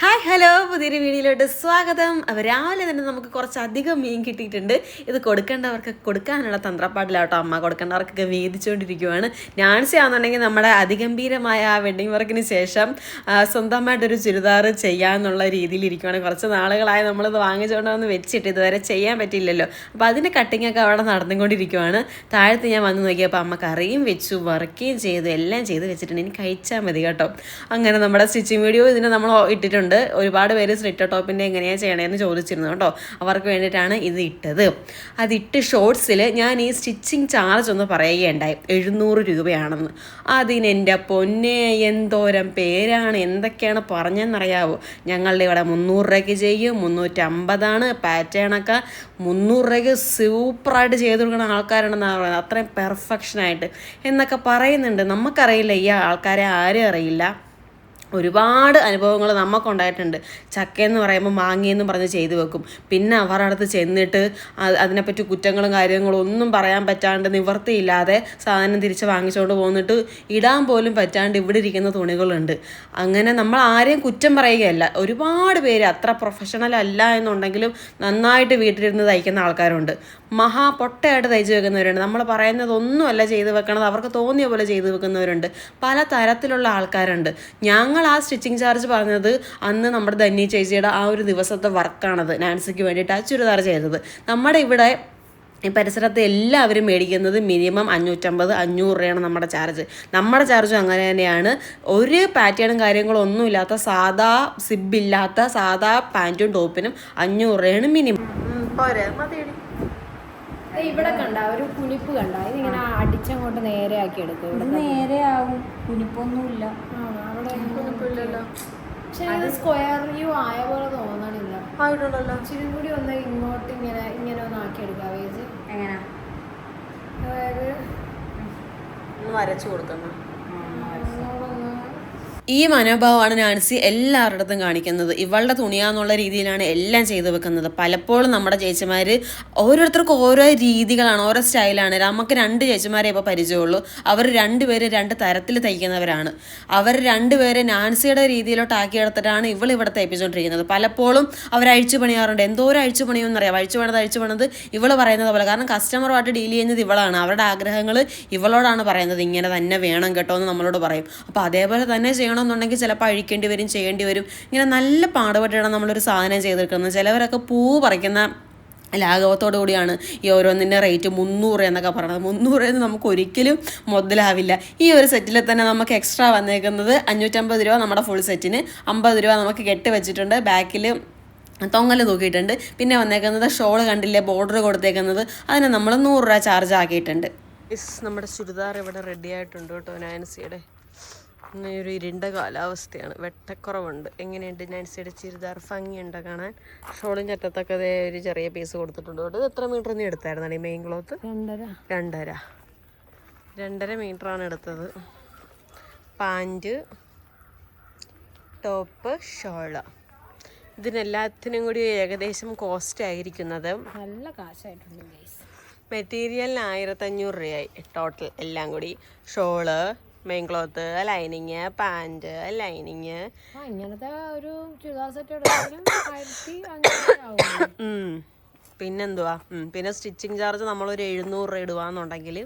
Hi hello. പുതിയൊരു വീഡിയോയിലോട്ട് സ്വാഗതം. അപ്പോൾ രാവിലെ തന്നെ നമുക്ക് കുറച്ചധികം മീൻ കിട്ടിയിട്ടുണ്ട്. ഇത് കൊടുക്കേണ്ടവർക്ക് കൊടുക്കാനുള്ള തന്ത്രപ്പാടിലാട്ടോ അമ്മ. കൊടുക്കേണ്ടവർക്കൊക്കെ വേദിച്ചുകൊണ്ടിരിക്കുവാണ്. നാൻസി ആണെന്നുണ്ടെങ്കിൽ നമ്മുടെ അതിഗംഭീരമായ ആ വെഡ്ഡിങ് വർക്കിന് ശേഷം സ്വന്തമായിട്ടൊരു ചുരിദാർ ചെയ്യാമെന്നുള്ള രീതിയിൽ കുറച്ച് നാളുകളായി നമ്മളിത് വാങ്ങിച്ചുകൊണ്ട് വന്ന് വെച്ചിട്ട് ഇതുവരെ ചെയ്യാൻ പറ്റില്ലല്ലോ അപ്പോൾ അതിന്റെ കട്ടിങ്ങൊക്കെ അവിടെ നടന്നുകൊണ്ടിരിക്കുവാണ്. താഴത്ത് ഞാൻ വന്ന് നോക്കിയപ്പോൾ അമ്മ കറിയും വെച്ചു വർക്കുകയും ചെയ്തു എല്ലാം ചെയ്ത് വെച്ചിട്ടുണ്ട്. ഇനി കഴിച്ചാൽ മതി കേട്ടോ. അങ്ങനെ നമ്മുടെ സ്റ്റിച്ചിങ് വീഡിയോ ഇതിനെ നമ്മൾ ഇട്ടിട്ടുണ്ട്. ഒരുപാട് പേര് സ്ലിറ്റർ ടോപ്പിന്റെ എങ്ങനെയാണ് ചെയ്യണേന്ന് ചോദിച്ചിരുന്നു കേട്ടോ. അവർക്ക് വേണ്ടിയിട്ടാണ് ഇത് ഇട്ടത്. അതിട്ട് ഷോർട്സിൽ ഞാൻ ഈ സ്റ്റിച്ചിങ് ചാർജ് ഒന്ന് പറയുകയുണ്ടായി. എഴുന്നൂറ് രൂപയാണെന്ന്. അതിനെന്റെ പൊന്നെ എന്തോരം പേരാണ്. എന്തൊക്കെയാണ് പറഞ്ഞെന്നറിയാവോ? ഞങ്ങളുടെ ഇവിടെ മുന്നൂറ് രൂപയ്ക്ക് ചെയ്യും. മുന്നൂറ്റമ്പതാണ് പാറ്റേണൊക്കെ മുന്നൂറ് രൂപയ്ക്ക് സൂപ്പറായിട്ട് ചെയ്ത് കൊടുക്കുന്ന ആൾക്കാരുണ്ടെന്നാണ് പറയുന്നത്. അത്രയും പെർഫെക്ഷനായിട്ട് എന്നൊക്കെ പറയുന്നുണ്ട്. നമുക്കറിയില്ല ഈ ആൾക്കാരെ ആരും അറിയില്ല. ഒരുപാട് അനുഭവങ്ങൾ നമുക്കുണ്ടായിട്ടുണ്ട് ചക്കയെന്ന് പറയുമ്പോൾ മാങ്ങയെന്ന് പറഞ്ഞ് ചെയ്തു വെക്കും. പിന്നെ അവരുടെ അടുത്ത് ചെന്നിട്ട് അത് അതിനെപ്പറ്റി കുറ്റങ്ങളും കാര്യങ്ങളും ഒന്നും പറയാൻ പറ്റാണ്ട് നിവർത്തിയില്ലാതെ സാധനം തിരിച്ച് വാങ്ങിച്ചുകൊണ്ട് പോന്നിട്ട് ഇടാൻ പോലും പറ്റാണ്ട് ഇവിടെ ഇരിക്കുന്ന തുണികളുണ്ട്. അങ്ങനെ നമ്മൾ ആരെയും കുറ്റം പറയുകയല്ല. ഒരുപാട് പേര് അത്ര പ്രൊഫഷണൽ അല്ല എന്നുണ്ടെങ്കിലും നന്നായിട്ട് വീട്ടിലിരുന്ന് തയ്ക്കുന്ന ആൾക്കാരുണ്ട്. മഹാ പൊട്ടയായിട്ട് തയ്ച്ച് വെക്കുന്നവരുണ്ട്. നമ്മൾ പറയുന്നതൊന്നുമല്ല ചെയ്ത് വെക്കണത് അവർക്ക് തോന്നിയ പോലെ ചെയ്തു വെക്കുന്നവരുണ്ട്. പല തരത്തിലുള്ള ആൾക്കാരുണ്ട്. ഞങ്ങൾ ആ സ്റ്റിച്ചിങ് ചാർജ് പറഞ്ഞത് അന്ന് നമ്മുടെ ധന്യ ചേച്ചിയുടെ ആ ഒരു ദിവസത്തെ വർക്കാണത് നാൻസിക്ക് വേണ്ടിയിട്ട് ആ ചുരിദാർ ചെയ്തത്. നമ്മുടെ ഇവിടെ ഈ പരിസരത്ത് എല്ലാവരും മേടിക്കുന്നത് മിനിമം അഞ്ഞൂറ്റമ്പത് അഞ്ഞൂറ് രൂപയാണ് നമ്മുടെ ചാർജ്. നമ്മുടെ ചാർജും അങ്ങനെ തന്നെയാണ്. ഒരു പാറ്റേണും കാര്യങ്ങളും ഒന്നുമില്ലാത്ത സാധാ സിബില്ലാത്ത സാധാ പാന്റും ടോപ്പിനും അഞ്ഞൂറ് രൂപയാണ് മിനിമം. പോരെ മതിയടി ദേ ഇവിടെ കണ്ട ഒരു കുനിപ്പ് കണ്ട. ഇതിങ്ങനെ അടിച്ചങ്ങോട്ട് നേരെ ആക്കി എടുക്കും. നേരെ ആവും. കുനിപ്പൊന്നുമില്ല. അവിടെ പക്ഷെ ഇത് സ്ക്വയർ വ്യൂ ആയ പോലെ തോന്നണില്ല. ആയിട്ടുണ്ടല്ലോ. ഇച്ചിരി കൂടി ഒന്ന് ഇങ്ങോട്ട് ഇങ്ങനെ ഇങ്ങനെ ഒന്ന് ആക്കി എടുക്കാം വേജ് എങ്ങനെ? അതായത് ഒന്ന് വരച്ചു കൊടുക്കണം ഒന്നുകൂടൊന്ന് ഈ മനോഭാവമാണ് നാൻസി എല്ലാവരുടെ അടുത്തും കാണിക്കുന്നത്. ഇവളുടെ തുണിയാന്നുള്ള രീതിയിലാണ് എല്ലാം ചെയ്തു വെക്കുന്നത്. പലപ്പോഴും നമ്മുടെ ചേച്ചിമാർ ഓരോരുത്തർക്കും ഓരോ രീതികളാണ് ഓരോ സ്റ്റൈലാണ്. നമുക്ക് രണ്ട് ചേച്ചിമാരെ ഇപ്പോൾ പരിചയമുള്ളൂ. അവർ രണ്ടുപേര് രണ്ട് തരത്തിൽ തയ്ക്കുന്നവരാണ്. അവർ രണ്ടുപേരെ നാൻസിയുടെ രീതിയിലോട്ട് ആക്കിയെടുത്തിട്ടാണ് ഇവൾ ഇവിടെ തയ്പ്പിച്ചുകൊണ്ടിരിക്കുന്നത് പലപ്പോഴും അവർ അഴിച്ചു പണിയാറുണ്ട്. എന്തോരം അഴിച്ചു പണിയെന്നറിയാം അഴിച്ചു പണിത് അഴിച്ചു പണിത് ഇവൾ പറയുന്നത് പോലെ. കാരണം കസ്റ്റമറുമായിട്ട് ഡീൽ ചെയ്യുന്നത് ഇവളാണ്. അവരുടെ ആഗ്രഹങ്ങൾ ഇവളോടാണ് പറയുന്നത്. ഇങ്ങനെ തന്നെ വേണം കേട്ടോ എന്ന് നമ്മളോട് പറയും. അപ്പോൾ അതേപോലെ തന്നെ ചെയ്യണമെന്നുണ്ടെങ്കിൽ ചിലപ്പോൾ അഴിക്കേണ്ടി വരും ചെയ്യേണ്ടി വരും. ഇങ്ങനെ നല്ല പാടുപെട്ടാണ് നമ്മളൊരു സാധനം ചെയ്തെടുക്കുന്നത്. ചിലവരൊക്കെ പൂ പറിക്കുന്ന ലാഘവത്തോടു കൂടിയാണ് ഈ ഓരോന്നിന്റെ റേറ്റ് മുന്നൂറ് എന്നൊക്കെ പറയുന്നത്. മുന്നൂറ് എന്ന് നമുക്ക് ഒരിക്കലും മുതലാവില്ല. ഈ ഒരു സെറ്റിൽ തന്നെ നമുക്ക് എക്സ്ട്രാ വന്നേക്കുന്നത് അഞ്ഞൂറ്റമ്പത് രൂപ നമ്മുടെ ഫുൾ സെറ്റിന് അമ്പത് രൂപ നമുക്ക് കെട്ട് വെച്ചിട്ടുണ്ട്. ബാക്കിൽ തൊങ്ങൽ തൂക്കിയിട്ടുണ്ട്. പിന്നെ വന്നേക്കുന്നത് ഷോൾ കണ്ടില്ലേ? ബോർഡർ കൊടുത്തേക്കുന്നത്. അതിന് നമ്മൾ നൂറ് രൂപ ചാർജ് ആക്കിയിട്ടുണ്ട്. നമ്മുടെ ചുരിദാർ ഇവിടെ റെഡി ആയിട്ടുണ്ട് കേട്ടോ നാൻസിയുടെ. ഒരു ഇരുണ്ട കാലാവസ്ഥയാണ്. വെട്ടക്കുറവുണ്ട്. എങ്ങനെയുണ്ട് നാൻസിയുടെ ചുരിദാർ? ഭംഗിയുണ്ടോ കാണാൻ? ഷോളും ചറ്റത്തൊക്കെ ദേ ഒരു ചെറിയ പീസ് കൊടുത്തിട്ടുണ്ട്. ഇത് എത്ര മീറ്റർ നീ എടുത്തായിരുന്നു ഈ മെയിൻ ക്ലോത്ത് രണ്ടര. രണ്ടര. രണ്ടര മീറ്ററാണ് എടുത്തത്. പാന്റ് ടോപ്പ് ഷോൾ ഇതിനെല്ലാത്തിനും കൂടി ഏകദേശം കോസ്റ്റ് ആയിരിക്കുന്നത് നല്ല കാശായിട്ടുണ്ട് മെറ്റീരിയലിന് ആയിരത്തഞ്ഞൂറ് രൂപയായി. ടോട്ടൽ എല്ലാം കൂടി. Shawl main cloth lining pant lining അങ്ങനത്തെ ഇങ്ങനത്തെ ഒരു ചുരിദാർ സെറ്റ് പിന്നെന്തുവാ? പിന്നെ സ്റ്റിച്ചിങ് ചാർജ് നമ്മളൊരു എഴുന്നൂറ് രൂപ ഇടുവാന്നുണ്ടെങ്കിൽ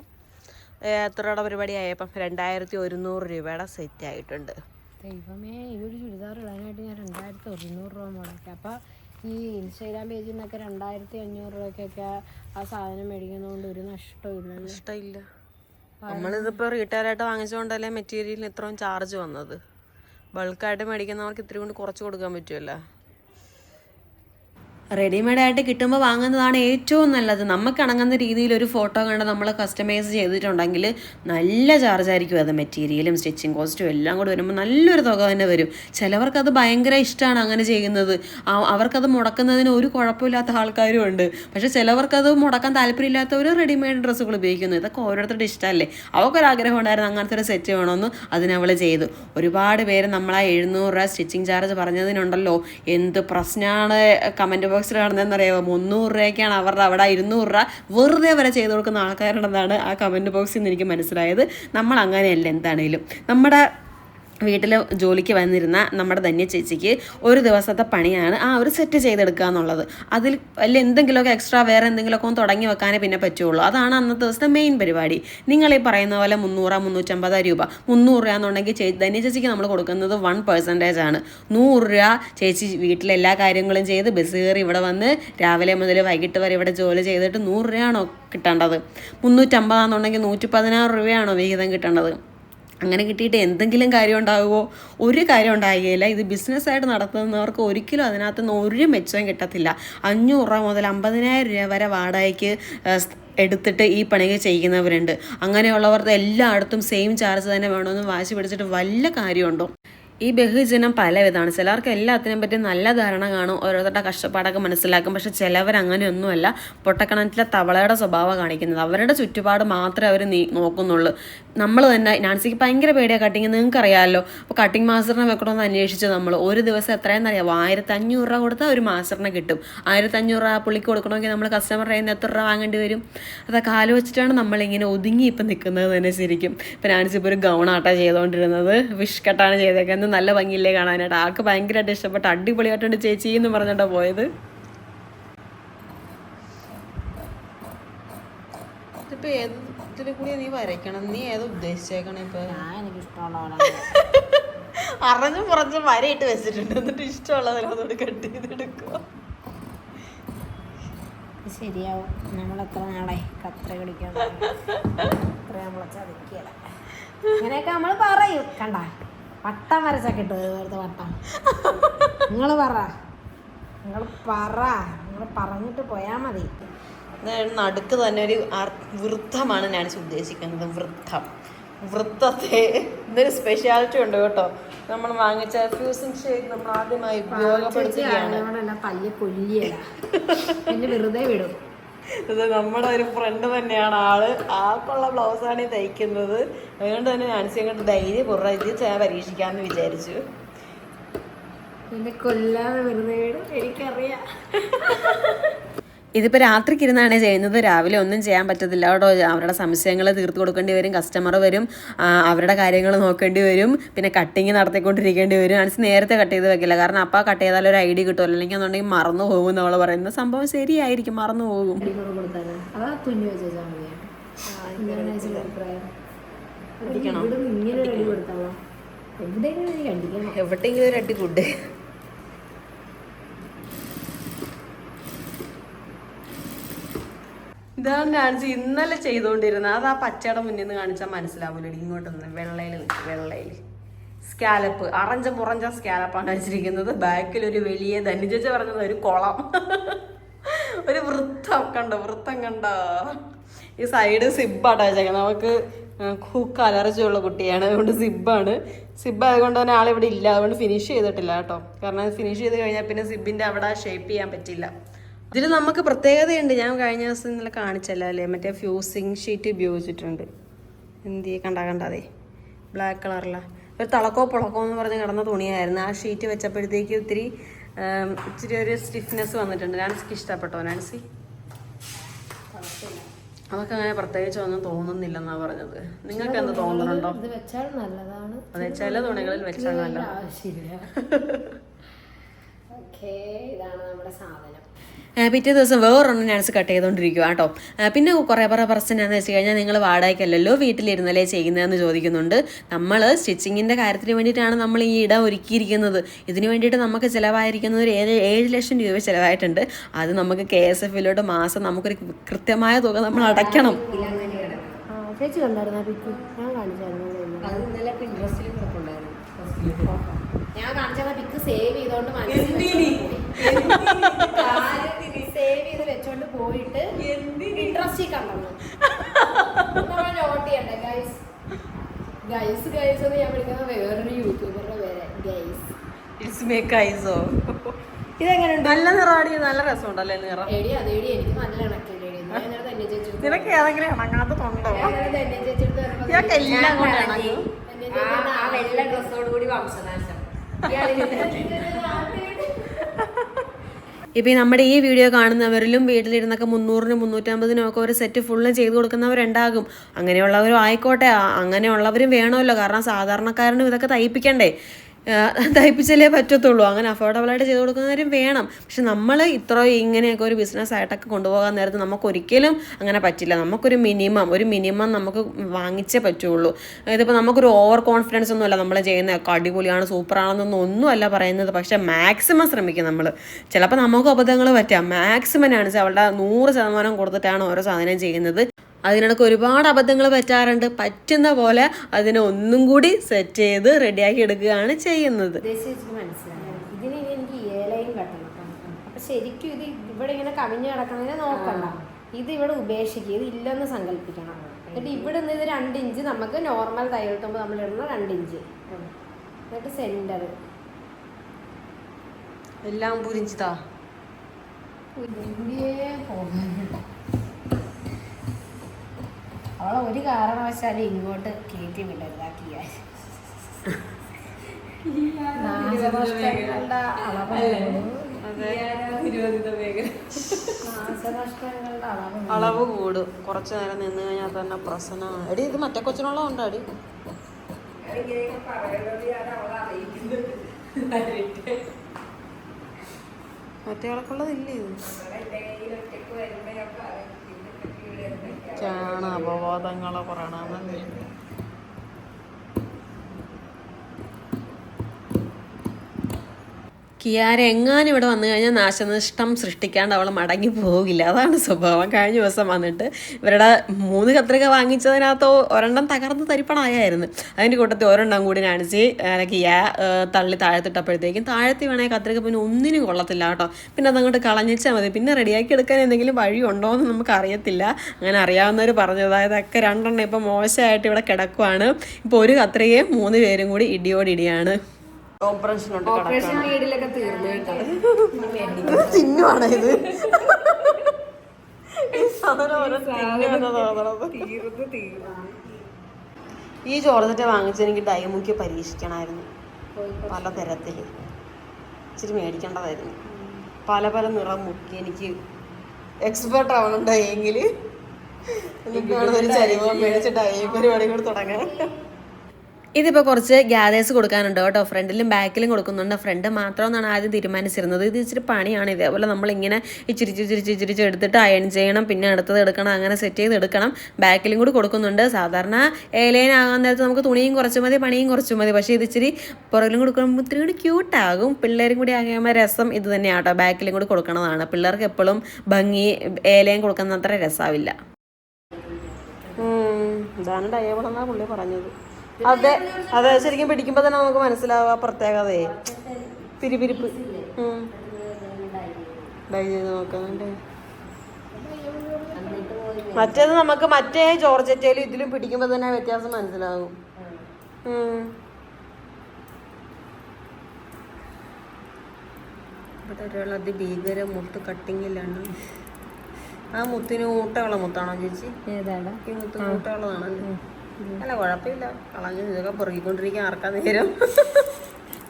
എത്ര രൂപയുടെ പരിപാടി ആയപ്പം രണ്ടായിരത്തി ഒരുന്നൂറ് രൂപയുടെ സെറ്റ് ആയിട്ടുണ്ട്. ദൈവമേ ഈ ഒരു ചുരിദാർ ഇടാനായിട്ട് ഞാൻ രണ്ടായിരത്തി ഒരുന്നൂറ് രൂപ മുടക്കി. അപ്പം ഈ ഇൻസ്റ്റാഗ്രാം പേജിൽ നിന്നൊക്കെ രണ്ടായിരത്തി അഞ്ഞൂറ് രൂപയ്ക്കൊക്കെ ആ സാധനം മേടിക്കുന്നതുകൊണ്ട് ഒരു നഷ്ടമില്ല നഷ്ടമില്ല നമ്മളിതിപ്പോൾ റീറ്റെയിലായിട്ട് വാങ്ങിച്ചുകൊണ്ടല്ലേ മെറ്റീരിയലിന് ഇത്രയും ചാർജ് വന്നത്? ബൾക്കായിട്ട് മേടിക്കുന്നവർക്ക് ഇത്തിരി കൊണ്ട് കുറച്ച് കൊടുക്കാൻ പറ്റുമല്ലോ റെഡിമെയ്ഡ് ആയിട്ട് കിട്ടുമ്പോൾ വാങ്ങുന്നതാണ് ഏറ്റവും നല്ലത്. നമുക്ക് അണങ്ങുന്ന രീതിയിൽ ഒരു ഫോട്ടോ കണ്ട് നമ്മൾ കസ്റ്റമൈസ് ചെയ്തിട്ടുണ്ടെങ്കിൽ നല്ല ചാർജ് ആയിരിക്കും അത് മെറ്റീരിയലും സ്റ്റിച്ചിങ് കോസ്റ്റും എല്ലാം കൂടി വരുമ്പോൾ നല്ലൊരു തുക തന്നെ വരും. ചിലവർക്കത് ഭയങ്കര ഇഷ്ടമാണ് അങ്ങനെ ചെയ്യുന്നത്. അവർക്കത് മുടക്കുന്നതിന് ഒരു കുഴപ്പമില്ലാത്ത ആൾക്കാരും ഉണ്ട്. പക്ഷെ ചിലവർക്കത് മുടക്കാൻ താല്പര്യമില്ലാത്തവർ റെഡിമെയ്ഡ് ഡ്രസ്സുകൾ ഉപയോഗിക്കുന്നു. ഇതൊക്കെ ഓരോരുത്തരുടെ ഇഷ്ടമല്ലേ അവൾക്കൊരാഗ്രഹം ഉണ്ടായിരുന്നു അങ്ങനത്തെ ഒരു സെറ്റ് വേണമെന്ന് അതിനവൾ ചെയ്തു. ഒരുപാട് പേര് നമ്മളാ എഴുന്നൂറ് രൂപ സ്റ്റിച്ചിങ് ചാർജ് പറഞ്ഞതിനുണ്ടല്ലോ. എന്ത് പ്രശ്നമാണ് കമന്റ് ബോക്സിൽ കാണുന്നതെന്നറിയാമോ മുന്നൂറ് രൂപയ്ക്കാണ് അവരുടെ അവിടെ ഇരുന്നൂറ് രൂപ വെറുതെ വരെ ചെയ്ത് കൊടുക്കുന്ന ആൾക്കാരുണ്ടെന്നാണ് ആ കമന്റ് ബോക്സിൽ നിന്ന് എനിക്ക് മനസ്സിലായത്. നമ്മൾ അങ്ങനെയല്ല എന്താണേലും. നമ്മുടെ വീട്ടിൽ ജോലിക്ക് വന്നിരുന്ന നമ്മുടെ ധന്യ ചേച്ചിക്ക് ഒരു ദിവസത്തെ പണിയാണ് ആ ഒരു സെറ്റ് ചെയ്തെടുക്കുക എന്നുള്ളത്. അതിൽ അല്ല എന്തെങ്കിലുമൊക്കെ എക്സ്ട്രാ വേറെ എന്തെങ്കിലുമൊക്കെ ഒന്ന് തുടങ്ങി വെക്കാനേ പിന്നെ പറ്റുള്ളൂ. അതാണ് അന്നത്തെ ദിവസത്തെ മെയിൻ പരിപാടി. നിങ്ങൾ ഈ പറയുന്ന പോലെ മുന്നൂറ് മുന്നൂറ്റമ്പത് രൂപ. മുന്നൂറ് രൂപ എന്നുണ്ടെങ്കിൽ ചേ ധന്യ ചേച്ചിക്ക് നമ്മൾ കൊടുക്കുന്നത് വൺ പെർസെന്റേജ് ആണ്. നൂറ് രൂപ ചേച്ചി വീട്ടിലെ എല്ലാ കാര്യങ്ങളും ചെയ്ത് ബസ് കയറി ഇവിടെ വന്ന് രാവിലെ മുതൽ വൈകിട്ട് വരെ ഇവിടെ ജോലി ചെയ്തിട്ട് നൂറ് രൂപയാണോ കിട്ടേണ്ടത്? മുന്നൂറ്റമ്പതാണെന്നുണ്ടെങ്കിൽ നൂറ്റി പതിനാറ് രൂപയാണോ വിഹിതം കിട്ടേണ്ടത്? അങ്ങനെ കിട്ടിയിട്ട് എന്തെങ്കിലും കാര്യം ഉണ്ടാകുമോ ഒരു കാര്യം ഉണ്ടാകുകയില്ല ഇത് ബിസിനസ്സായിട്ട് നടത്തുന്നവർക്ക് ഒരിക്കലും അതിനകത്ത് നിന്ന് ഒരു മെച്ചവും കിട്ടത്തില്ല. അഞ്ഞൂറ് രൂപ മുതൽ അമ്പതിനായിരം രൂപ വരെ വാടകയ്ക്ക് എടുത്തിട്ട് ഈ പണികൾ ചെയ്യുന്നവരുണ്ട്. അങ്ങനെയുള്ളവർക്ക് എല്ലായിടത്തും സെയിം ചാർജ് തന്നെ വേണമെന്ന് വാശി പിടിച്ചിട്ട് വല്ല കാര്യമുണ്ടോ? ഈ ബഹുജനം പലവിധമാണ്. ചിലർക്ക് എല്ലാത്തിനെ പറ്റി നല്ല ധാരണ കാണും ഓരോരുത്തരുടെ കഷ്ടപ്പാടൊക്കെ മനസ്സിലാക്കും. പക്ഷെ ചിലവർ അങ്ങനെയൊന്നുമല്ല. പൊട്ടക്കണത്തിലെ തവളയുടെ സ്വഭാവം കാണിക്കുന്നത്. അവരുടെ ചുറ്റുപാട് മാത്രമേ അവർ നീ നോക്കുന്നുള്ളൂ. നമ്മൾ തന്നെ നാൻസിക്ക് ഭയങ്കര പേടിയാണ് കട്ടിങ് നിങ്ങൾക്ക് അറിയാമല്ലോ അപ്പോൾ കട്ടിങ് മാസ്റ്ററിനെ വെക്കണമെന്ന് അന്വേഷിച്ചു നമ്മൾ ഒരു ദിവസം എത്രയെന്ന് അറിയാം ആയിരത്തി അഞ്ഞൂറ് രൂപ കൊടുത്താൽ ഒരു മാസ്റ്ററിനെ കിട്ടും. ആയിരത്തി അഞ്ഞൂറ് രൂപ പുള്ളിക്ക് കൊടുക്കണമെങ്കിൽ നമ്മൾ കസ്റ്റമറുടെ കയ്യിൽ നിന്ന് എത്ര രൂപ വാങ്ങേണ്ടി വരും? അതൊക്കെ ആലോചിച്ചിട്ടാണ് നമ്മളിങ്ങനെ ഒതുങ്ങി ഇപ്പം നിൽക്കുന്നത് തന്നെ ശരിക്കും. ഇപ്പം നാൻസി ഇപ്പോൾ ഒരു ഗൗണാട്ടാണ് ചെയ്തുകൊണ്ടിരുന്നത് വിഷ് കട്ടാണ് ചെയ്തേക്കുന്നത്. നല്ല ഭംഗിയില്ലേ കാണാനായിട്ട്. ആൾക്ക് ഭയങ്കരമായിട്ട് ഇഷ്ടപ്പെട്ട അടിപൊളിയായിട്ടുണ്ട് ചേച്ചി എന്ന് പറഞ്ഞിട്ടാണ് പോയത്. ഇപ്പൊ ഏതിൽ കൂടി നീ വരയ്ക്കണം? നീ ഏത് ഉദ്ദേശിച്ചേക്കണേ ഇപ്പൊ? എനിക്ക് ഇഷ്ടമുള്ള അറിഞ്ഞും പുറഞ്ഞും വരയിട്ട് വെച്ചിട്ടുണ്ട്. എന്നിട്ട് ഇഷ്ടമുള്ളതിനോട് കട്ട് ചെയ്തെടുക്കുക ശരിയാവും. നമ്മൾ എത്ര നാളെ കത്ര കളിക്കാൻ നമ്മളെ ചതിക്കല ഇങ്ങനെയൊക്കെ നമ്മൾ പറയും. കണ്ട? വട്ടം വരച്ചൊക്കെ കിട്ടും വെറുതെ വട്ടം നിങ്ങൾ പറ. നിങ്ങൾ പറ. നിങ്ങൾ പറഞ്ഞിട്ട് പോയാൽ മതി. നടുക്ക് തന്നെ ഒരു വൃദ്ധമാണ് വൃത്തമാണ് ഞാൻ ഉദ്ദേശിക്കുന്നത്. വൃത്തം വൃത്തത്തെ ഇതൊരു സ്പെഷ്യാലിറ്റി ഉണ്ട് കേട്ടോ. നമ്മൾ വാങ്ങിച്ച ഫ്യൂസിങ് ഷേക്ക് നമ്മൾ ആദ്യമായി ഉപയോഗപ്പെടുത്തുകയാണ്. പല്ല് കൊല്ലിയല്ല പിന്നെ വെറുതെ വിടും. ഇത് നമ്മുടെ ഒരു ഫ്രണ്ട് തന്നെയാണ് ആൾ. ആൾക്കുള്ള ബ്ലൗസാണ് ഈ തയ്ക്കുന്നത്. അതുകൊണ്ട് തന്നെ നാൻസി അങ്ങോട്ട് ധൈര്യം ഇത് ഞാൻ പരീക്ഷിക്കാമെന്ന് വിചാരിച്ചു. എന്നെ കൊല്ലാതെ വെറുതെ വിടും എനിക്കറിയാം. ഇതിപ്പോൾ രാത്രിക്ക് ഇരുന്നാണ് ചെയ്യുന്നത്. രാവിലെ ഒന്നും ചെയ്യാൻ പറ്റത്തില്ല. കേട്ടോ അവരുടെ സംശയങ്ങൾ തീർത്ത് കൊടുക്കേണ്ടി വരും. കസ്റ്റമർ വരും. അവരുടെ കാര്യങ്ങൾ നോക്കേണ്ടി വരും. പിന്നെ കട്ടിങ് നടത്തിക്കൊണ്ടിരിക്കേണ്ടി വരും. അനുസരിച്ച് നേരത്തെ കട്ട് ചെയ്ത് വെക്കില്ല. കാരണം അപ്പം കട്ട് ചെയ്താൽ ഒരു ഐഡിയ കിട്ടുമല്ലോ അല്ലെങ്കിൽ എന്നുണ്ടെങ്കിൽ മറന്നു പോകും എന്നവൾ പറയുന്നത്. സംഭവം ശരിയായിരിക്കും. മറന്നു പോകും. എവിടെയെങ്കിലും ഒരു അടി തുന്നി വെച്ചാൽ മതിയാണ് എന്താണ് ചേച്ചിയുടെ അഭിപ്രായം ഇവിടെ നിന്ന് ഇങ്ങനെ ഒരു അടി കൊടുത്താലോ എവിടെയെങ്കിലും എനിക്ക് കണ്ടിക്കണം എവിടെയെങ്കിലും ഒരു അടി ഫുഡ് ഇതാണ് നാൻസി ഇന്നലെ ചെയ്തുകൊണ്ടിരുന്നത് അത് ആ പച്ചയുടെ മുന്നിൽ നിന്ന് കാണിച്ചാൽ മനസ്സിലാവൂലടി. ഇങ്ങോട്ട് നിന്ന് വെള്ളയിൽ നിൽക്കും വെള്ളയിൽ. സ്കാലപ്പ് അറഞ്ച പുറഞ്ച സ്കാലപ്പാണ് വെച്ചിരിക്കുന്നത്. ബാക്കിൽ ഒരു വലിയ ധനുജ പറഞ്ഞത് ഒരു കുളം. ഒരു വൃത്തം കണ്ടോ വൃത്തം കണ്ടോ? ഈ സൈഡ് സിബാട്ടോ വെച്ചേക്കുന്നത് നമുക്ക് ഹുക്ക് അലർജി ഉള്ള കുട്ടിയാണ്. അതുകൊണ്ട് സിബാണ് സിബ് ആയതുകൊണ്ട് തന്നെ ആളിവിടെ ഇല്ല. അതുകൊണ്ട് ഫിനിഷ് ചെയ്തിട്ടില്ല കേട്ടോ. കാരണം ഫിനിഷ് ചെയ്ത് കഴിഞ്ഞാൽ പിന്നെ സിബിന്റെ അവിടെ ഷേപ്പ് ചെയ്യാൻ പറ്റില്ല. ഇതിൽ നമുക്ക് പ്രത്യേകതയുണ്ട്. ഞാൻ കഴിഞ്ഞ ദിവസം ഇന്നലെ കാണിച്ചല്ലോ അല്ലേ? മറ്റേ ഫ്യൂസിങ് ഷീറ്റ് ഉപയോഗിച്ചിട്ടുണ്ട്. എന്ത് കണ്ടാ കണ്ടാതെ ബ്ലാക്ക് കളറില ഒരു തിളക്കോ പുളക്കോ എന്ന് പറഞ്ഞ് കിടന്ന തുണിയായിരുന്നു. ആ ഷീറ്റ് വെച്ചപ്പോഴത്തേക്ക് ഒത്തിരി ഇച്ചിരി ഒരു സ്റ്റിഫ്നെസ് വന്നിട്ടുണ്ട്. നാൻസിക്ക് ഇഷ്ടപ്പെട്ടോ നാൻസി? അതൊക്കെ അങ്ങനെ പ്രത്യേകിച്ച് ഒന്നും തോന്നുന്നില്ലെന്നാ പറഞ്ഞത്. നിങ്ങൾക്ക് എന്ത് തോന്നുന്നുണ്ടോ നല്ലതാണ്. അതെ ചില തുണികളിൽ വെച്ചാൽ നല്ല ആവശ്യമില്ല. ഓക്കേ ഇതാണ് നമ്മുടെ സാധനം. പിറ്റേ ദിവസം വേറൊരെണ്ണം നാൻസ് കട്ട് ചെയ്തുകൊണ്ടിരിക്കുക കേട്ടോ പിന്നെ കുറേ പറ പ്രശ്നമെന്ന് വെച്ച് കഴിഞ്ഞാൽ നിങ്ങൾ വാടകയ്ക്കല്ലല്ലോ വീട്ടിലിരുന്നല്ലേ ചെയ്യുന്നതെന്ന് ചോദിക്കുന്നുണ്ട്. നമ്മൾ സ്റ്റിച്ചിങ്ങിന്റെ കാര്യത്തിന് വേണ്ടിയിട്ടാണ് നമ്മൾ ഈ ഇടം ഒരുക്കിയിരിക്കുന്നത്. ഇതിന് വേണ്ടിയിട്ട് നമുക്ക് ചിലവായിരിക്കുന്നത് ഒരു ഏഴ് ഏഴ് ലക്ഷം രൂപ ചിലവായിട്ടുണ്ട്. അത് നമുക്ക് കെ എസ് എഫിലോട്ട് മാസം നമുക്കൊരു കൃത്യമായ തുക നമ്മൾ അടയ്ക്കണം. ചേച്ചി കണ്ടായിരുന്നു ഞാൻ കാണിച്ചായിരുന്നു. ഞാൻ കാണിച്ച പിക്ക് സേവ് ചെയ്തോണ്ട് സേവ് ചെയ്ത് വെച്ചോണ്ട് പോയിട്ട് ഇൻട്രസ്റ്റിൽ കണ്ടു നോട്ട് ചെയ്യണ്ടേ ഗൈസ് ഗൈസ് ഗൈസ് എന്ന് ഞാൻ വിളിക്കുന്ന വേറൊരു യൂട്യൂബറുടെ പേര് ഗൈസ് ഇതെങ്ങനെയുണ്ട് നല്ല നിറമാടി നല്ല രസമുണ്ടല്ലേ നിറം? എടി അതേടി എനിക്ക് നല്ല ചേച്ചി നിനക്ക് ഏതെങ്കിലും ഇണങ്ങാത്തതുണ്ടോ ഇതൊക്കെ എല്ലാം കൊണ്ട് ഇണങ്ങും ആ വെള്ള ഡ്രസ്സോട് കൂടി വംശനാശം. ഇപ്പോൾ നമ്മുടെ ഈ വീഡിയോ കാണുന്നവരിലും വീട്ടിലിരുന്നൊക്കെ മുന്നൂറിനും മുന്നൂറ്റമ്പതിനും ഒക്കെ ഒരു സെറ്റ് ഫുള്ള് ചെയ്ത് കൊടുക്കുന്നവരുണ്ടാകും. അങ്ങനെയുള്ളവരും ആയിക്കോട്ടെ അങ്ങനെയുള്ളവരും വേണമല്ലോ. കാരണം സാധാരണക്കാരനും ഇതൊക്കെ തയ്പ്പിക്കണ്ടേ. തയ്പ്പിച്ചാലേ പറ്റത്തുള്ളൂ. അങ്ങനെ അഫോർഡബിൾ ആയിട്ട് ചെയ്ത് കൊടുക്കുന്നവരും വേണം. പക്ഷെ നമ്മൾ ഇത്ര ഇങ്ങനെയൊക്കെ ഒരു ബിസിനസ് ആയിട്ടൊക്കെ കൊണ്ടുപോകാൻ നേരത്ത് നമുക്കൊരിക്കലും അങ്ങനെ പറ്റില്ല. നമുക്കൊരു മിനിമം ഒരു മിനിമം നമുക്ക് വാങ്ങിച്ചേ പറ്റുള്ളൂ. ഇതിപ്പോൾ നമുക്കൊരു ഓവർ കോൺഫിഡൻസ് ഒന്നുമല്ല നമ്മൾ ചെയ്യുന്നതൊക്കെ അടിപൊളിയാണ് സൂപ്പറാണെന്നൊന്നും ഒന്നുമല്ല പറയുന്നത്. പക്ഷെ മാക്സിമം ശ്രമിക്കും നമ്മൾ ചിലപ്പോൾ നമുക്ക് അബദ്ധങ്ങൾ പറ്റാം. മാക്സിമം ആണ് അവളുടെ നൂറ് ശതമാനം കൊടുത്തിട്ടാണ് ഓരോ സാധനം ചെയ്യുന്നത്. അതിനിടയ്ക്ക് ഒരുപാട് അബദ്ധങ്ങൾ പറ്റാറുണ്ട്. പറ്റുന്ന പോലെ അതിനെ ഒന്നും കൂടി സെറ്റ് ചെയ്ത് റെഡിയാക്കി എടുക്കുകയാണ് ചെയ്യുന്നത്. ഉദ്ദേശിച്ചിട്ട് മനസ്സിലായി. ഇതിന് ഇനി എനിക്ക് ഏലയും കെട്ടണം. അപ്പൊ ശരിക്കും ഇത് ഇവിടെ ഇങ്ങനെ കവിഞ്ഞു കിടക്കണതിനെ നോക്കണ്ട. ഇത് ഇവിടെ ഉപേക്ഷിക്കുക. ഇത് ഇല്ലെന്ന് സങ്കല്പിക്കണം. എന്നിട്ട് ഇവിടെ നിന്ന് ഇത് രണ്ട് ഇഞ്ച് നമുക്ക് നോർമൽ തയ്യൽ തുമ്പ് നമ്മൾ ഇടുന്ന രണ്ട് ഇഞ്ച് എന്നിട്ട് സെന്റർ എല്ലാം പുരിഞ്ചിതാ. അവളെ ഒരു കാരണവശാലും ഇങ്ങോട്ട് കയറ്റി നാശനഷ്ടങ്ങളുടെ അളവ് നാശനഷ്ടങ്ങളുടെ അളവ് അളവ് കൂടും. കുറച്ചു നേരം നിന്ന് കഴിഞ്ഞാൽ തന്നെ പ്രശ്നമാണ് എടി ഇത് മറ്റേ കൊച്ചിനുള്ള ഉണ്ടോ അടി മറ്റേ ആൾക്കുള്ളതില്ലേ ഇത്? ചാണ അപവാദങ്ങളെ കിയാര എങ്ങാനും ഇവിടെ വന്നു കഴിഞ്ഞാൽ നാശനഷ്ടം സൃഷ്ടിക്കാണ്ട് അവൾ മടങ്ങി പോകില്ല. അതാണ് സ്വഭാവം. കഴിഞ്ഞ ദിവസം വന്നിട്ട് ഇവരുടെ മൂന്ന് കത്രിക വാങ്ങിച്ചതിനകത്ത് ഒരെണ്ണം തകർന്ന് തരിപ്പണായായിരുന്നു. അതിന്റെ കൂട്ടത്തിൽ ഒരെണ്ണം കൂടി കാണിച്ച് കിയ തള്ളി താഴത്തിട്ടപ്പോഴത്തേക്കും താഴത്തി വേണേ കത്രിക പിന്നെ ഒന്നിനും കൊള്ളത്തില്ല കേട്ടോ. പിന്നെ അതങ്ങോട്ട് കളഞ്ഞിച്ചാൽ മതി. പിന്നെ റെഡിയാക്കി എടുക്കാൻ എന്തെങ്കിലും വഴി ഉണ്ടോ എന്ന് നമുക്ക് അറിയത്തില്ല അങ്ങനെ അറിയാവുന്നവർ പറഞ്ഞു അതായത് ഒക്കെ രണ്ടെണ്ണം ഇപ്പം മോശമായിട്ട് ഇവിടെ കിടക്കുവാണ്. ഇപ്പോൾ ഒരു കത്രികയും മൂന്ന് പേരും കൂടി ഇടിയോടിടിയാണ്. ഓപ്പറേഷൻ ഉണ്ട് ഓപ്പറേഷൻ വീടിലൊക്കെ തീർന്നു കേട്ടോ. തിന്നുവാണ് ഇത്. ഈ ജോർജറ്റ് വാങ്ങിച്ച് എനിക്ക് ഡൈമുക്കി പരീക്ഷിക്കണമായിരുന്നു. പല തരത്തിൽ ഇച്ചിരി മേടിക്കേണ്ടതായിരുന്നു. പല പല നിറം മുക്കി എനിക്ക് എക്സ്പേർട്ട് ആവണുണ്ടായെങ്കിൽ എന്നിട്ടാണ് ഒരു ചരിവ് മേടിച്ച് ഡൈ പരിപാടി കൂടെ തുടങ്ങാൻ. ഇതിപ്പോൾ കുറച്ച് ഗ്യാദേഴ്സ് കൊടുക്കാനുണ്ട് കേട്ടോ. ഫ്രണ്ടിലും ബാക്കിലും കൊടുക്കുന്നുണ്ട്. ഫ്രണ്ട് മാത്രമെന്നാണ് ആദ്യം തീരുമാനിച്ചിരുന്നത്. ഇത് ഇച്ചിരി പണിയാണ്. ഇതേപോലെ നമ്മളിങ്ങനെ ഇച്ചിരി ഇച്ചിരി ഇച്ചിരി എടുത്തിട്ട് അയൺ ചെയ്യണം. പിന്നെ അടുത്തത് എടുക്കണം. അങ്ങനെ സെറ്റ് ചെയ്ത് എടുക്കണം. ബാക്കിലും കൂടി കൊടുക്കുന്നുണ്ട്. സാധാരണ ഏലൈൻ ആകാൻ നേരത്ത് നമുക്ക് തുണിയും കുറച്ച് മതി പണിയും കുറച്ച് മതി. പക്ഷേ ഇത് ഇച്ചിരി പുറകിലും കൊടുക്കുമ്പോൾ ഇത്തിരി കൂടി ക്യൂട്ടാകും പിള്ളേരും കൂടി ആകുമ്പോൾ രസം ഇത് തന്നെയാണ് കേട്ടോ. ബാക്കിലും കൂടി കൊടുക്കണതാണ്. പിള്ളേർക്ക് എപ്പോഴും ഭംഗി ഏലയും കൊടുക്കുന്ന അത്ര രസമാവില്ല ഇതാണ് ഡയബിൾ എന്നാ പുള്ളി പറഞ്ഞത്. അതെ അതെ ശരിക്കും പിടിക്കുമ്പോൾ തന്നെ നമുക്ക് മനസ്സിലാവുക പ്രത്യേകതയെ. പിരിപിരിപ്പ്. ഡൈ ചെയ്ത് നോക്കുന്നുണ്ട് മറ്റേത് നമുക്ക് മറ്റേ ജോർജറ്റയിലും ഇതിലും പിടിക്കുമ്പോൾ തന്നെ വ്യത്യാസം മനസ്സിലാകും. ഇവിടെ ഒരാൾ അതിഭീകര മുത്ത് കട്ടിങ്ങിലാണ് ആ മുത്തിന് ഊട്ടമുള്ള മുത്താണോ ചേച്ചി? ഏതാണ്? ഈ മുത്ത് അല്ല കുഴപ്പമില്ല. കളഞ്ഞു ഇതൊക്കെ പെറുകിക്കൊണ്ടിരിക്കാൻ ആർക്കാ നേരം?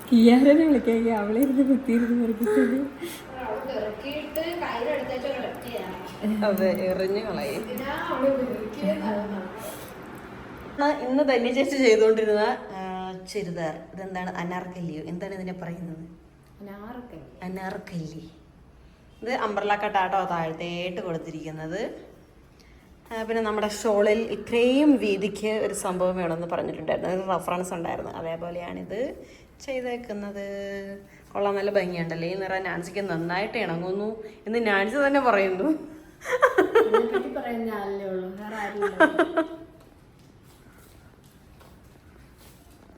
കിയാരനെ വിളിക്കാൻ. അവളെ ഇരുന്ന് കുത്തിയിരുന്ന് വെറുപ്പിച്ചത് അതെ എറിഞ്ഞു കളയും. ആ, ഇന്ന് തന്നെ ചേച്ചി ചെയ്തുകൊണ്ടിരുന്ന ചുരിദാർ. ഇതെന്താണ്? അനാർക്കല്ലിയോ? എന്താണ് ഇതിനെ പറയുന്നത്? അനാർക്കല്ലി. ഇത് അമ്പർല കട്ടാട്ടോ താഴത്തേട്ട് കൊടുത്തിരിക്കുന്നത്. പിന്നെ നമ്മുടെ ഷോളിൽ ഇത്രയും വീതിക്ക് ഒരു സംഭവം വേണമെന്ന് പറഞ്ഞിട്ടുണ്ടായിരുന്നു. ഒരു റെഫറൻസ് ഉണ്ടായിരുന്നു. അതേപോലെയാണിത് ചെയ്തേക്കുന്നത്. കൊള്ളാൻ നല്ല ഭംഗിയുണ്ടല്ലേ? ഈ നിറ നാൻസിക്ക് നന്നായിട്ട് ഇണങ്ങുന്നു എന്ന് നാൻസി തന്നെ പറയുന്നു. കറാറ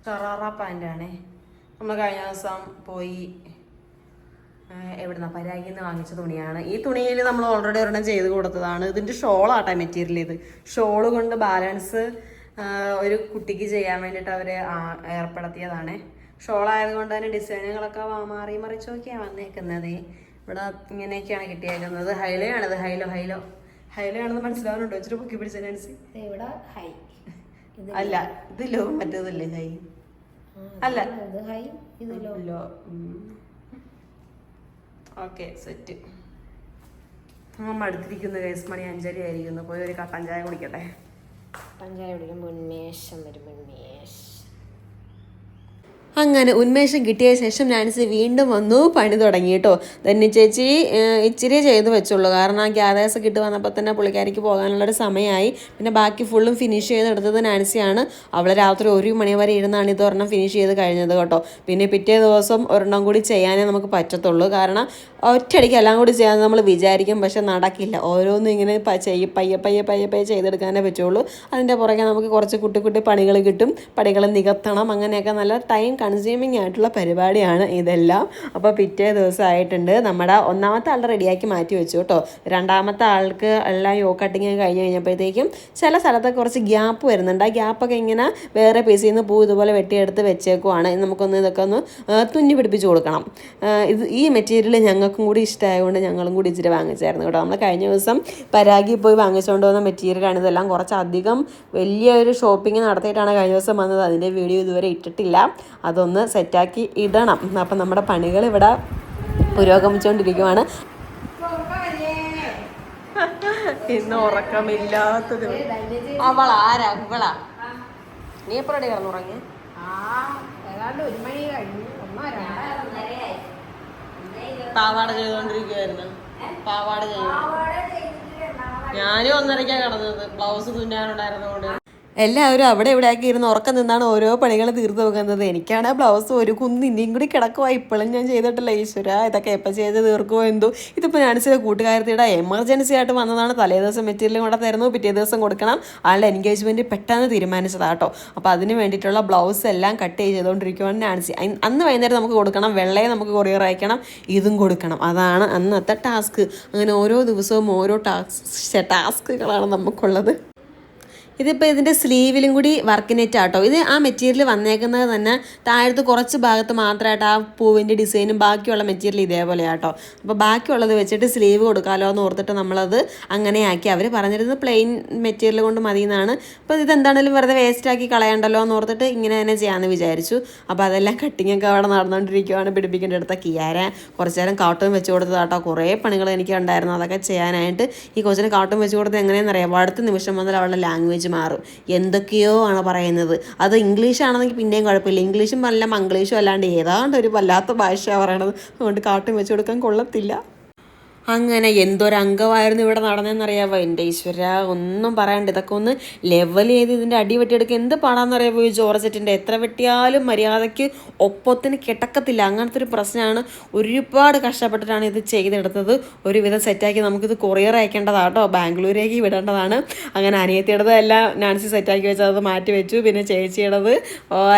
ഷറാറ പാന്റാണേ നമ്മൾ കഴിഞ്ഞ ദിവസം പോയി എവിടുന്ന പരാഗിൽ നിന്ന് വാങ്ങിച്ച തുണിയാണ്. ഈ തുണിയിൽ നമ്മൾ ഓൾറെഡി ഒരെണ്ണം ചെയ്ത് കൊടുത്തതാണ്. ഇതിന്റെ ഷോളാട്ടെ മെറ്റീരിയൽ ഇത്. ഷോൾ കൊണ്ട് ബാലൻസ് ഒരു കുട്ടിക്ക് ചെയ്യാൻ വേണ്ടിയിട്ട് അവർ ഏർപ്പെടുത്തിയതാണ്. ഷോൾ ആയതുകൊണ്ട് തന്നെ ഡിസൈനുകളൊക്കെ മാറി മറിച്ചൊക്കെയാണ് വന്നേക്കുന്നത്. ഇവിടെ ഇങ്ങനെയൊക്കെയാണ് കിട്ടിയേക്കുന്നത്. ഹൈലോ ആണിത്. ഹൈലോ ഹൈലോ. ഹൈലോ ആണെന്ന് മനസ്സിലാവുന്നുണ്ടോ? ഇച്ചിരി പൊക്കി പിടിച്ച നാൻസി. ഇവിടെ ഹൈ. അല്ല ഇത് ലോ മറ്റേതല്ലേ ഹൈ? അല്ല. ഇത് ഹൈ ഇത് ലോ ഉം. ഓക്കെ സെറ്റ് അമ്മ അടുത്തിരിക്കുന്ന കേസ് മണി അഞ്ചര ആയിരിക്കുന്നു പോയി ഒരു കട്ടൻ ചായ കുടിക്കട്ടെ. പഞ്ചായ കുടിക്കുമ്പോൾ ഉന്മേഷം വരും ഉന്മേഷം. അങ്ങനെ ഉന്മേഷം കിട്ടിയ ശേഷം നാൻസി വീണ്ടും വന്നു പണി തുടങ്ങി കേട്ടോ. തന്നെ ചേച്ചി ഇച്ചിരി ചെയ്ത് വെച്ചുള്ളൂ. കാരണം ആ ഗ്യാദേഴ്സ് കിട്ടി വന്നപ്പോൾ തന്നെ പുള്ളിക്കാരിക്ക് പോകാനുള്ളൊരു സമയമായി. പിന്നെ ബാക്കി ഫുള്ളും ഫിനിഷ് ചെയ്തെടുത്തത് നാൻസിയാണ്. അവൾ രാത്രി ഒരു മണി വരെ ഇരുന്നാണ് ഇത് ഒരെണ്ണം ഫിനിഷ് ചെയ്ത് കഴിഞ്ഞത് കേട്ടോ. പിന്നെ പിറ്റേ ദിവസം ഒരെണ്ണം കൂടി ചെയ്യാനേ നമുക്ക് പറ്റത്തുള്ളൂ. കാരണം ഒറ്റയടിക്ക് എല്ലാം കൂടി ചെയ്യാൻ നമ്മൾ വിചാരിക്കും പക്ഷെ നടക്കില്ല. ഓരോന്നും ഇങ്ങനെ ചെയ്യ പയ്യെ പയ്യെ പയ്യെ പയ്യെ ചെയ്തെടുക്കാനേ പറ്റുള്ളൂ. അതിന്റെ പുറകെ നമുക്ക് കുറച്ച് കുട്ടി കുട്ടി പണികൾ കിട്ടും. പണികൾ നികത്തണം. അങ്ങനെയൊക്കെ നല്ല ടൈം കൺസ്യൂമിങ് ആയിട്ടുള്ള പരിപാടിയാണ് ഇതെല്ലാം. അപ്പോൾ പിറ്റേ ദിവസമായിട്ടുണ്ട്. നമ്മുടെ ഒന്നാമത്തെ ആൾ റെഡിയാക്കി മാറ്റി വെച്ചു കേട്ടോ. രണ്ടാമത്തെ ആൾക്ക് എല്ലാം യോ കട്ടിങ് കഴിഞ്ഞ് കഴിഞ്ഞപ്പോഴത്തേക്കും ചില സ്ഥലത്തൊക്കെ കുറച്ച് ഗ്യാപ്പ് വരുന്നുണ്ട്. ആ ഗ്യാപ്പൊക്കെ ഇങ്ങനെ വേറെ പീസിൽ നിന്ന് പൂ ഇതുപോലെ വെട്ടിയെടുത്ത് വെച്ചേക്കുവാണ്. നമുക്കൊന്ന് ഇതൊക്കെ ഒന്ന് തുന്നി പിടിപ്പിച്ച് കൊടുക്കണം. ഇത് ഈ മെറ്റീരിയൽ ഞങ്ങൾക്കും കൂടി ഇഷ്ടമായതുകൊണ്ട് ഞങ്ങളും കൂടി ഇച്ചിരി വാങ്ങിച്ചായിരുന്നു കേട്ടോ. നമ്മൾ കഴിഞ്ഞ ദിവസം പരാഗി പോയി വാങ്ങിച്ചുകൊണ്ട് വന്ന മെറ്റീരിയലാണ് ഇതെല്ലാം. കുറച്ചധികം വലിയൊരു ഷോപ്പിംഗ് നടത്തിയിട്ടാണ് കഴിഞ്ഞ ദിവസം വന്നത്. അതിന്റെ വീഡിയോ ഇതുവരെ ഇട്ടിട്ടില്ല. അതൊന്ന് സെറ്റാക്കി ഇടണം. അപ്പം നമ്മുടെ പണികൾ ഇവിടെ പുരോഗമിച്ചുകൊണ്ടിരിക്കുവാണ്. ഇന്ന് ഉറക്കമില്ലാത്ത അവൾ ആരാ? ഇവളാ? നീ എപ്പോഴാണ് കിടന്നുറങ്ങി പാവാട ചെയ്തോണ്ടിരിക്കുവായിരുന്നു പാവാട ചെയ്തു ഞാനും ഒന്നരക്കാ കിടന്നത്. ബ്ലൗസ് തുന്നാനുണ്ടായിരുന്നതുകൊണ്ട്. എല്ലാവരും അവിടെ ഇവിടെ ആക്കി ഇരുന്ന് ഉറക്കം നിന്നാണ് ഓരോ പണികൾ തീർത്ത് വെക്കുന്നത്. എനിക്കാണ് ആ ബ്ലൗസ് ഒരു കുന്ന് ഇനിയും കൂടി കിടക്കുവാ. ഇപ്പോഴും ഞാൻ ചെയ്തിട്ടില്ല. ഈശ്വര ഇതൊക്കെ എപ്പോൾ ചെയ്ത് തീർക്കുമോ എന്തോ. ഇതിപ്പോൾ ഞാൻ ചില കൂട്ടുകാരത്തിയുടെ എമർജൻസി ആയിട്ട് വന്നതാണ്. തലേ ദിവസം മെറ്റീരിയൽ കൂടെ തരുന്നു. പിറ്റേ ദിവസം കൊടുക്കണം. ആളുടെ എൻഗേജ്മെന്റ് പെട്ടെന്ന് തീരുമാനിച്ചതാട്ടോ അപ്പോൾ അതിന് വേണ്ടിയിട്ടുള്ള ബ്ലൗസ് എല്ലാം കട്ട് ചെയ്തുകൊണ്ടിരിക്കുവാണ് നാൻസി. അന്ന് വൈകുന്നേരം നമുക്ക് കൊടുക്കണം. വെള്ളയെ നമുക്ക് കൊറിയർ അയക്കണം. ഇതും കൊടുക്കണം. അതാണ് അന്നത്തെ ടാസ്ക് അങ്ങനെ ഓരോ ദിവസവും ഓരോ ടാസ്ക് ടാസ്കുകളാണ് നമുക്കുള്ളത്. ഇതിപ്പോൾ ഇതിന്റെ സ്ലീവിലും കൂടി വർക്ക് നെറ്റ് ആട്ടോ ഇത് ആ മെറ്റീരിയൽ വന്നേക്കുന്നത് തന്നെ താഴത്ത് കുറച്ച് ഭാഗത്ത് മാത്രമായിട്ട് ആ പൂവിന്റെ ഡിസൈനും ബാക്കിയുള്ള മെറ്റീരിയൽ ഇതേപോലെ ആട്ടോ അപ്പോൾ ബാക്കിയുള്ളത് വെച്ചിട്ട് സ്ലീവ് കൊടുക്കാമല്ലോ എന്ന് ഓർത്തിട്ട് നമ്മളത് അങ്ങനെ ആക്കി അവർ പറഞ്ഞിരുന്നത് പ്ലെയിൻ മെറ്റീരിയൽ കൊണ്ട് മതി എന്നാണ് അപ്പോൾ ഇതെന്താണേലും വെറുതെ വേസ്റ്റാക്കി കളയണ്ടല്ലോ എന്ന് ഓർത്തിട്ട് ഇങ്ങനെ തന്നെ ചെയ്യാമെന്ന് വിചാരിച്ചു. അപ്പോൾ അതെല്ലാം കട്ടിങ്ങൊക്കെ അവിടെ നടന്നുകൊണ്ടിരിക്കുകയാണ് പിടിപ്പിക്കേണ്ട അടുത്ത കിയാര. കുറച്ച് നേരം കാട്ടും വെച്ച് കൊടുത്തതാട്ടോ. കുറേ പണികൾ എനിക്ക് ഉണ്ടായിരുന്നു. അതൊക്കെ ചെയ്യാനായിട്ട് ഈ കൊച്ചിന് കാട്ടും വെച്ച് കൊടുത്തത് എങ്ങനെയാണെന്നറിയാം അടുത്ത നിമിഷം മുതൽ അവളുടെ ലാംഗ്വേജ് മാറും. എന്തൊക്കെയോ ആണ് പറയുന്നത്. അത് ഇംഗ്ലീഷ് ആണെന്നെങ്കിൽ പിന്നെയും കുഴപ്പമില്ല. ഇംഗ്ലീഷും അല്ല മംഗ്ലീഷും അല്ലാണ്ട് ഏതാണ്ട് ഒരു വല്ലാത്ത ഭാഷ പറയണത്. അതുകൊണ്ട് കാട്ടും വെച്ച് കൊടുക്കാൻ കൊള്ളത്തില്ല. അങ്ങനെ എന്തൊരംഗമായിരുന്നു ഇവിടെ നടന്നതെന്നറിയാവോ എന്റെ ഈശ്വര ഒന്നും പറയണ്ട ഇതൊക്കെ ഒന്ന് ലെവൽ ചെയ്ത് ഇതിന്റെ അടി വെട്ടിയെടുക്കുക എന്ത് പാടാന്നറിയാവോ ഈ ജോർജറ്റിന്റെ? എത്ര വെട്ടിയാലും മര്യാദയ്ക്ക് ഒപ്പത്തിന് കിടക്കത്തില്ല. അങ്ങനത്തെ ഒരു പ്രശ്നമാണ്. ഒരുപാട് കഷ്ടപ്പെട്ടിട്ടാണ് ഇത് ചെയ്തെടുത്തത്. ഒരുവിധം സെറ്റാക്കി നമുക്കിത് കൊറിയർ അയക്കേണ്ടതാണ് കേട്ടോ ബാംഗ്ലൂരേക്ക് വിടേണ്ടതാണ്. അങ്ങനെ അനിയത്തിയുടേത് എല്ലാം നാൻസി സെറ്റാക്കി വെച്ചത് മാറ്റി വെച്ചു. പിന്നെ ചേച്ചിയുടേത്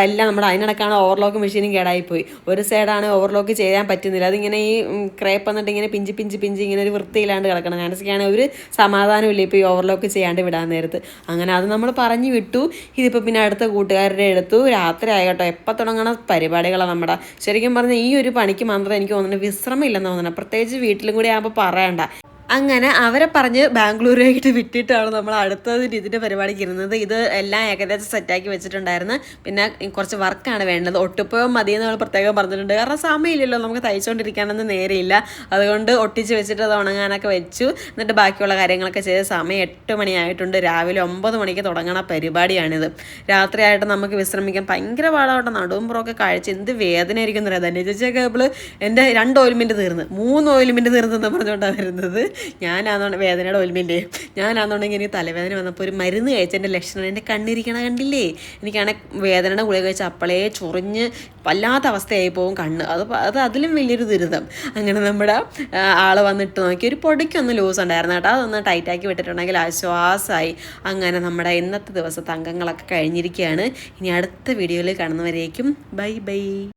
എല്ലാം നമ്മുടെ അതിനിടക്കാണ് ഓവർലോക്ക് മെഷീനും കേടായിപ്പോയി. ഒരു സൈഡാണ് ഓവർലോക്ക് ചെയ്യാൻ പറ്റുന്നില്ല. അതിങ്ങനെ ഈ ക്രേപ്പ് വന്നിട്ട് ഇങ്ങനെ പിഞ്ചി പിഞ്ചി പിഞ്ചി ഇങ്ങനെ ഒരു വൃത്തിയില്ലാണ്ട് കിടക്കണം. നാൻസിക്കാണെങ്കിൽ ഒരു സമാധാനമില്ല ഇപ്പോൾ ഈ ഓവർലോക്ക് ചെയ്യാണ്ട് വിടാൻ നേരത്ത്. അങ്ങനെ അത് നമ്മൾ പറഞ്ഞു വിട്ടു. ഇതിപ്പോൾ പിന്നെ അടുത്ത കൂട്ടുകാരുടെ എടുത്തു രാത്രി ആയിട്ടോ എപ്പോൾ തുടങ്ങണ പരിപാടികളാണ് നമ്മുടെ. ശരിക്കും പറഞ്ഞാൽ ഈ ഒരു പണിക്ക് മാത്രം എനിക്ക് തോന്നുന്നു വിശ്രമമില്ലെന്ന് തോന്നുന്നു. പ്രത്യേകിച്ച് വീട്ടിലും കൂടി ആകുമ്പോൾ പറയണ്ട. അങ്ങനെ അവരെ പറഞ്ഞ് ബാംഗ്ലൂരായിട്ട് വിട്ടിട്ടാണ് നമ്മൾ അടുത്തത് ഇതിന്റെ പരിപാടിക്ക് ഇരുന്നത് ഇത് എല്ലാം ഏകദേശം സെറ്റാക്കി വെച്ചിട്ടുണ്ടായിരുന്നു. പിന്നെ കുറച്ച് വർക്കാണ് വേണ്ടത്. ഒട്ടിപ്പോയോ മതി എന്ന് നമ്മൾ പ്രത്യേകം പറഞ്ഞിട്ടുണ്ട്. കാരണം സമയമില്ലല്ലോ നമുക്ക് തയ്ച്ചുകൊണ്ടിരിക്കാനൊന്നും നേരെയില്ല. അതുകൊണ്ട് ഒട്ടിച്ച് വെച്ചിട്ട് അത് ഉണങ്ങാനൊക്കെ വെച്ചു. എന്നിട്ട് ബാക്കിയുള്ള കാര്യങ്ങളൊക്കെ ചെയ്ത് സമയം എട്ട് മണിയായിട്ടുണ്ട്. രാവിലെ ഒമ്പത് മണിക്ക് തുടങ്ങണ പരിപാടിയാണിത്. രാത്രിയായിട്ട് നമുക്ക് വിശ്രമിക്കാൻ ഭയങ്കര പാടാവട്ടെ. നടുമ്പുറമൊക്കെ കഴിച്ച് എന്ത് വേദനയായിരിക്കും എന്നറിയാം. തന്നെ ചേച്ചിയൊക്കെ ഇപ്പോൾ എന്റെ രണ്ട് ഓയിൽമെന്റ് തീർന്ന്. മൂന്ന് ഓയിൽമെന്റ് തീർന്നെന്ന് പറഞ്ഞുകൊണ്ടാണ് വരുന്നത്. ഞാനാണെന്നുണ്ട് വേദനയുടെ ഓയിൽമെന്റ് ഞാനാണെന്നുണ്ടെങ്കിൽ എനിക്ക് തലവേദന വന്നപ്പോൾ ഒരു മരുന്ന് കഴിച്ചതിന്റെ ലക്ഷണം എന്റെ കണ്ണിരിക്കണ കണ്ടില്ലേ? എനിക്കാണെങ്കിൽ വേദനയുടെ ഗുളിക കഴിച്ച അപ്പളേ ചൊറിഞ്ഞ് വല്ലാത്ത അവസ്ഥയായി പോകും കണ്ണ്. അത് അത് അതിലും വലിയൊരു ദുരിതം. അങ്ങനെ നമ്മുടെ ആൾ വന്നിട്ട് നോക്കി. ഒരു പൊടിക്കൊന്ന് ലൂസ് ഉണ്ടായിരുന്നു കേട്ടോ. അതൊന്ന് ടൈറ്റാക്കി വിട്ടിട്ടുണ്ടെങ്കിൽ ആശ്വാസമായി അങ്ങനെ നമ്മുടെ ഇന്നത്തെ ദിവസത്തെ അംഗങ്ങളൊക്കെ കഴിഞ്ഞിരിക്കുകയാണ് ഇനി അടുത്ത വീഡിയോയിൽ കാണുന്നവരേക്കും. Bye bye.